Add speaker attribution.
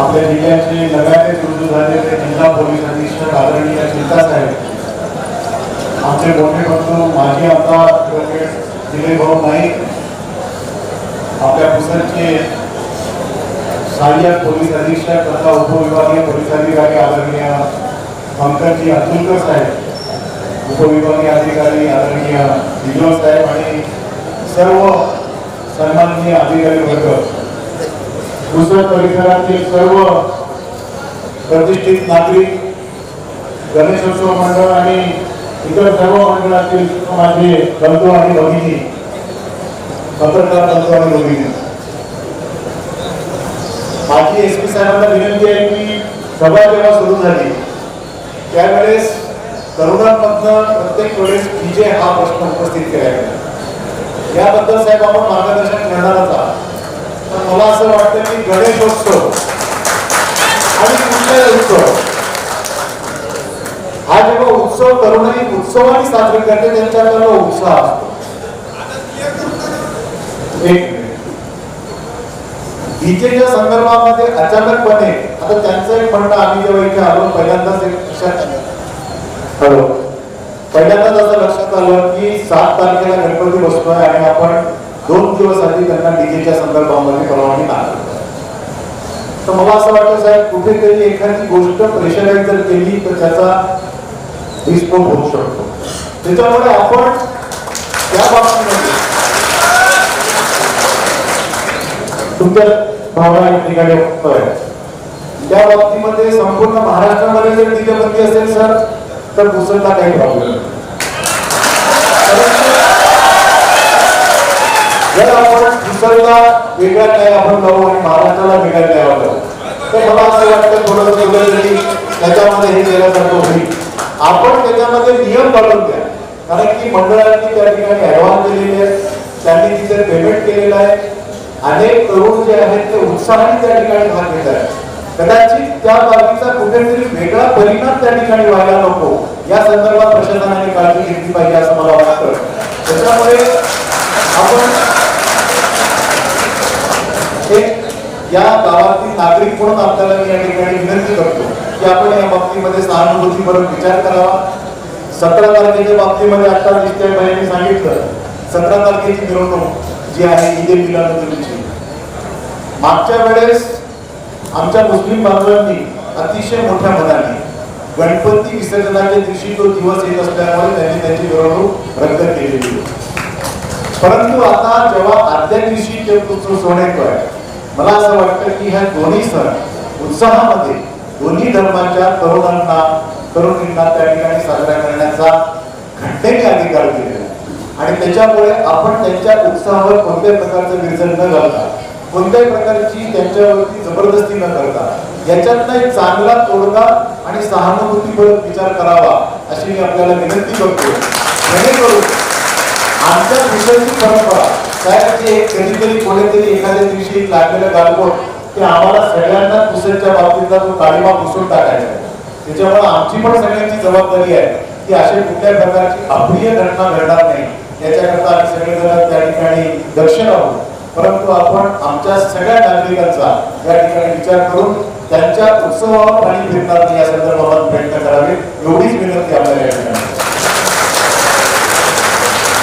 Speaker 1: आपल्या जिल्ह्याचे नव्याने रुजू झालेले जिल्हा पोलीस अधीक्षक आदरणीय चिंता साहेब. आमचे मोठे बंधू माजी आमदार दिले भाऊ नाईक आपल्या पुसरचे सहाय्यक पोलीस अधीक्षक तथा उपविभागीय पोलीस अधिकारी आदरणीय पंकजी अतुलकर साहेब उपविभागीय अधिकारी आदरणीय दिलो साहेब आणि सर्व सन्माननीय अधिकारी वर्ग पुसद परिसरातील सर्व प्रतिष्ठित नागरिक गणेशोत्सव मंडळ आणि इतर सर्व मंडळातील माझे बंधू आणि भगिनी पत्रकार बंधू आणि भगिनी. माझी एस पी साहेबांना विनंती आहे की सभा जेव्हा सुरू झाली त्यावेळेस तरुणांमधनं प्रत्येक वेळेस विजय हा प्रश्न उपस्थित केला गेला याबद्दल साहेब आपण मार्गदर्शन करणारच आहात. मला असं वाटतं की गणेशोत्सव आणि कुठलाही उत्सव. हा जेव्हा उत्सव तरुणाई उत्सवाने साजरे करते त्यांच्याकडला उत्साह असतो. एक डीजेच्या संदर्भामध्ये अचानकपणे आता त्यांचं एक म्हणणं आम्ही जेव्हा इथे आलो पहिल्यांदाच एक लक्षात हॅलो. पहिल्यांदाच असं लक्षात आलं की सात तारखेला गणपती बसतोय आणि आपण दोन दिवस आधी त्यांना डीजेच्या संदर्भामध्ये परवानगी नाही तर मला असं वाटतं साहेब कुठेतरी एखादी गोष्ट प्रेशराईज जर केली तर त्याचा विस्फोट होऊ शकतो. त्याच्यामुळे आपण त्या बाबतीमध्ये तुमच्या भावना या ठिकाणी त्या बाबतीमध्ये संपूर्ण महाराष्ट्रामध्ये जर दिलेबंदी असेल सर तर दुसरता काही प्रॉब्लेम नाही आपण वेगळा काय आपण लावू आणि महाराष्ट्राला वेगळा काय लावू तर मला असं वाटतं थोडं कुठेतरी त्याच्यामध्ये हे केल्यासारखं होईल. आपण त्याच्यामध्ये नियम घालून द्या कारण की मंडळांनी त्या ठिकाणी ऍडव्हान्स दिलेली आहे त्यांनी तिथे पेमेंट केलेलं आहे. अनेक तरुण जे आहेत ते उत्साहाने त्या ठिकाणी भाग घेत आहेत. कदाचित त्या बाबीचा कुठेतरी वेगळा परिणाम त्या ठिकाणी व्हायला नको. या संदर्भात प्रशासनाने काळजी घेतली पाहिजे असं मला वाटतं त्याच्यामुळे आपण एक या गावातील नागरिक म्हणून आपल्याला मी या ठिकाणी विनंती करतो की आपण या बाबतीमध्ये सहानुभूतीपूर्वक विचार करावा. सतरा तारखेच्या बाबतीमध्ये आता निश्चय यांनी सांगितलं सतरा तारखेची मिरवणूक जी आहे ईद मागच्या वेळेस आमच्या मुस्लिम बांधवांनी अतिशय मोठ्या मनाने गणपती विसर्जनाच्या दिवशी तो दिवस येत असल्यामुळे त्यांनी त्यांची मिरवणूक रद्द केलेली होती. परंतु आता जेव्हा आदल्या दिवशी ते पुत्र सोनेकर मला असं वाटतं की ह्या दोन्ही सण उत्साहामध्ये दोन्ही धर्माच्या तरुणांना तरुणींना त्या ठिकाणी साजरा करण्याचा घटनेने अधिकार दिलेला आणि त्याच्यामुळे आपण त्यांच्या उत्साहावर कोणत्याही प्रकारचं विरजन न घालता कोणत्याही प्रकारची त्यांच्यावरती जबरदस्ती न करता याच्यातनं एक चांगला तोडगा आणि सहानुभूतीपूर्वक विचार करावा अशी मी आपल्याला विनंती करतो. जेणेकरून आमच्या विषयाची परंपरा काय की एक कधीतरी कोणीतरी एखाद्या दिवशी एक लागलेलं गालबोट ते आम्हाला सगळ्यांना दुसऱ्याच्या बाबतीतला तो काळीमा पुसून टाकायचा त्याच्यामुळे आमची पण सगळ्यांची जबाबदारी आहे की अशा कुठल्या प्रकारची अप्रिय घटना घडणार नाही. याच्याकरता आम्ही सगळेजण त्या ठिकाणी दक्ष आहोत. परंतु आपण आमच्या सगळ्या नागरिकांचा या ठिकाणी विचार करून त्यांच्या उत्सवावर पाणी फिरणार नाही या संदर्भात